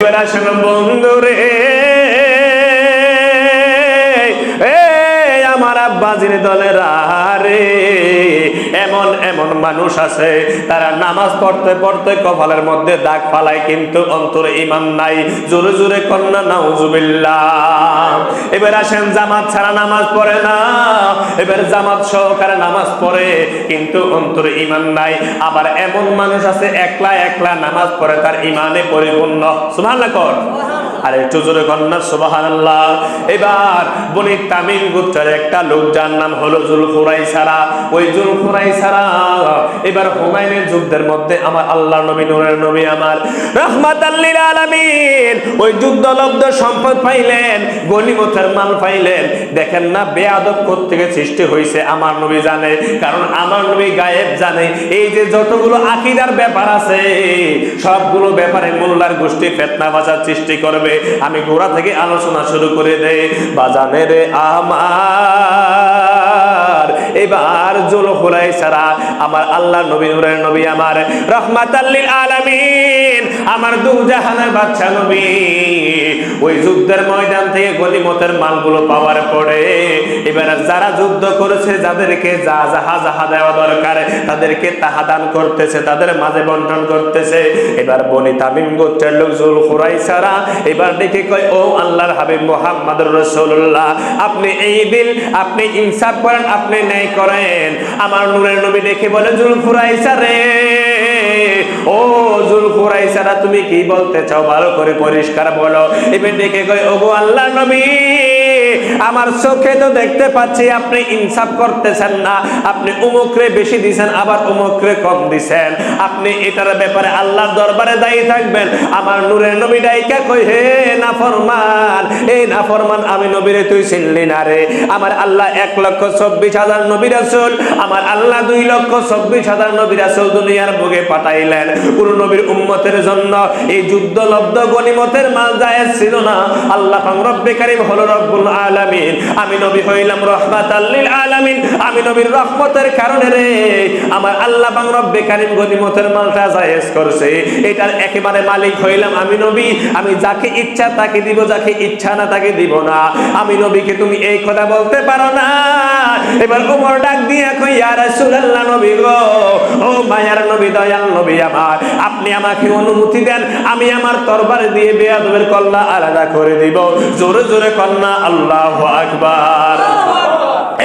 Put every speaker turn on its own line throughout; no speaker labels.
এবার আসেন বন্ধুরে এ আমার আব্বাজির দলের এমন মানুষ আছে, তারা নামাজ পড়তে পড়তে কপালের মধ্যে দাগ ফালায়, কিন্তু অন্তরে ইমান নাই। জোরে জোরে কন্যা, নাউজুবিল্লাহ। এবার আসেন, জামাত ছাড়া নামাজ পড়ে না। এবার জামাত সহকারে নামাজ পড়ে, কিন্তু অন্তরে ইমান নাই। আবার এমন মানুষ আছে, একলা একলা নামাজ পড়ে, তার ইমানে পরিপূর্ণ। সুবহানাল্লাহ কর। আর একটু জোরে কন্যা এবার বনি গোত্রের একটা লোক, যার নাম হলো জুল সারা ওই জুল সারা এবার যুদ্ধের মধ্যে আমার আল্লাহ নবী, নূরের নবী আমার। যুদ্ধলব্ধ সম্পদ পাইলেন গনিমতের মাল পাইলেন। দেখেন না, বেয়াদব থেকে সৃষ্টি হয়েছে আমার নবী জানে। কারণ আমার নবী গায়েব জানে। এই যে যতগুলো আকিদার ব্যাপার আছে, সবগুলো ব্যাপারে মোল্লার গোষ্ঠী ফেতনা বাজার সৃষ্টি করবে। আমি গোড়া থেকে আলোচনা শুরু করে দেয় বাজানের আমার এবার জুল হুলাই ছাড়া আমার আল্লাহ নবী, নুরের নবী, আমার রহমাতাল্লিল আলামিন, আমার দু জাহানের বাচ্চা নবী। ওই যুদ্ধের ময়দান থেকে গনিমতের মালগুলো পাওয়ার পরে এবার যারা যুদ্ধ করেছে, যাদেরকে যা যাহা যাহা দেওয়া দরকার, তাদেরকে তাহা দান করতেছে, তাদের মাঝে বন্টন করতেছে। এবার বনি তামিম গোত্রের লোক জুল খুরাই ছাড়া এবার দেখে কয়, ও আল্লাহর হাবিব মোহাম্মদ রসুল্লাহ আপনি এই দিন আপনি ইনসাফ করেন, আপনি ন্যায় করেন। আমার নূরের নবী দেখে বলে, জুল খুরাই রে, ও জুল খুরাইসারা তুমি কি বলতে চাও? ভালো করে পরিষ্কার বলো। এবার দেখে কয়, ওগো আল্লাহ নবী আমার চোখে তো দেখতে পাচ্ছি আপনি ইনসাফ করতেছেন না। আপনি উমুকরে বেশি দিছেন, আবার উমুকরে কম দিছেন। আপনি এটার ব্যাপারে আল্লাহর দরবারে দায়ী থাকবেন। আমার নূরের নবী ডাইকা কই হে না ফরমান এই না ফরমান আমি নবীরে তুই চিনলি না রে। আমার আল্লাহ এক লক্ষ চব্বিশ হাজার নবী রাসূল। আমার আল্লাহ দুই লক্ষ চব্বিশ হাজার নবী রাসূল দুনিয়ার বুকে পাঠাইলেন। কোন নবীর উম্মতের জন্য এই যুদ্ধ লব্ধ গনিমতের মাল জায়েজ ছিল না। আল্লাহ রব্বে কারীম হলো রব্বুল আলামিন আমি নবী হইলাম রহমাত আল্লিল আলামিন। আমি নবীর রহমতের কারণে রে, আমার আল্লাহ পাক রব্বে কারীম গনিমতের মালটা জায়েজ করছে। এটার একেবারে মালিক হইলাম আমি নবী। আমি যাকে ইচ্ছা তাকে দিব, যাকে ইচ্ছা না তাকে দিব না। আমি নবীকে তুমি এই কথা বলতে পারো না। এবার ওমর ডাক দিয়ে কই, ইয়া রাসূলুল্লাহ, নবী গো। ও মায়ার নবী, দয়াল নবী আমার, আপনি আমাকে অনুমতি দেন, আমি আমার তরবারে দিয়ে বেয়াদবের কল্লা আলাদা করে দিব। জোরে জোরে কন্যা, আল্লাহ আকবার।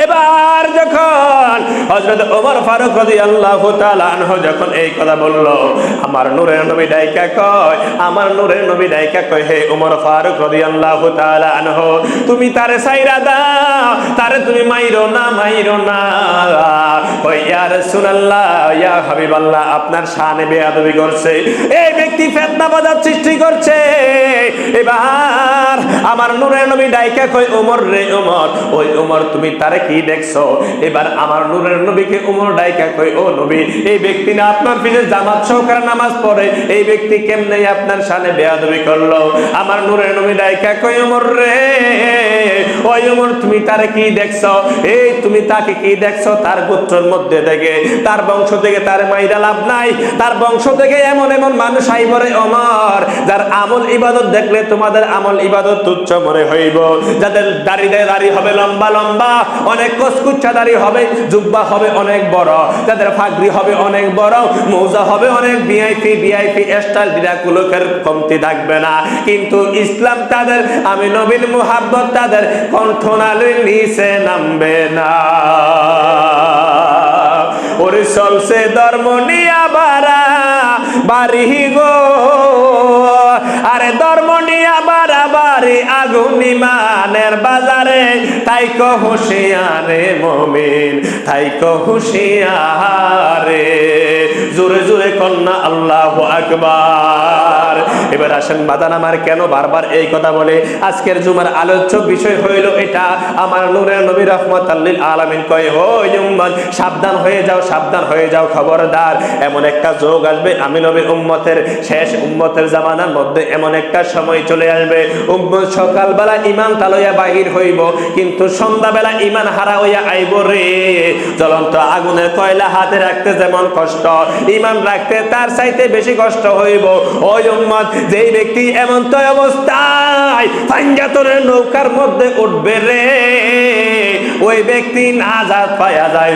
এবার যখন হযরত ওমর ফারুক রাদিয়াল্লাহু তাআলা আনহু যখন এই কথা বলল, আমার নূরের নবী ডাইকা কয়, আমার নূরের নবী ডাইকা কয়, হে ওমর ফারুক রাদিয়াল্লাহু তাআলা আনহু, তুমি তারে সাইরা দাও তারে তুমি মাইরো না মাইরো না। ইয়া রাসূলুল্লাহ, ইয়া হাবিবাল্লাহ, আপনার শানে বেয়াদবি করছে। এই ব্যক্তি ফিতনা বাজার সৃষ্টি করছে। এবার আমার আমার নূরের নবী ডাইকা কয়, ওমর রে ওমর, ওই ওমর তুমি তারে কি দেখছ? এবার আমার নূরের নবীকে উমর ডাইকা কই ও নবী, এই ব্যক্তি না আপনার পিছে জামাত সহকারে নামাজ পড়ে, এই ব্যক্তি কেমনে আপনার সামনে বেয়াদবি করল? আমার নূরের নবী ডাইকা কই উমর রে, ওই উমর তুমি তারে কি দেখছ? এই তুমি তাকে কি দেখছ? তার গোত্রের মধ্যে থেকে, তার বংশ থেকে তার মাইরা লাভ নাই। তার বংশ থেকে এমন এমন মানুষ আইবরে অমর যার আমল ইবাদত দেখলে তোমাদের আমল ইবাদত তুচ্ছ মনে হইব। যাদের দাড়ি দাড়ি হবে লম্বা লম্বা, অনেক কসকুচ্ছা দাড়ি হবে, জুব্বা হবে অনেক বড়। তাদের ফাগরি হবে অনেক বড়, মৌজা হবে অনেক ভিআইপি ভিআইপি স্টাইল বিরাকুলোকের কমতি থাকবে না। কিন্তু ইসলাম তাদের, আমি নবীন মুহাব্বত তাদের, কণ্ঠনালীর নিচে নামবে না। ওরে চলছে ধর্ম নিয়া বারা বাড়ি গো। আরে ধর্ম নিয়া বারা বাড়ি আগুন ইমানের বাজারে তাই হুঁশিয়ারে মমিন তাই হুঁশিয়ারে। জোরে জোরে কন্যা আল্লাহ আকবার। এবার আসেন বাদান আমার কেন বারবার এই কথা বলে? আজকের জুমার আলোচ্য বিষয় হইল এটা। আমার নূরের নবী রহমত আল্লিল আলামিন কয় হই উম্মত, সাবধান হয়ে যাও, সাবধান হয়ে যাও, খবরদার। এমন একটা যোগ আসবে আমি নবীর উম্মতের শেষ উম্মতের জামানার মধ্যে এমন একটা সময় চলে আসবে। উম্মত সকাল সকালবেলা ইমান তালইয়া বাহির হইব, কিন্তু সন্ধ্যাবেলা ইমান হারা হইয়া আইব রে। জ্বলন্ত আগুনের কয়লা হাতে রাখতে যেমন কষ্ট, ইমান রাখতে তার চাইতে বেশি কষ্ট হইব। ওই উম্মত যেই ব্যক্তি এমন তো অবস্থায় পাঞ্জাতনের নৌকার মধ্যে উঠবে রে, ওই ব্যক্তি নাজাত পায়া যায়।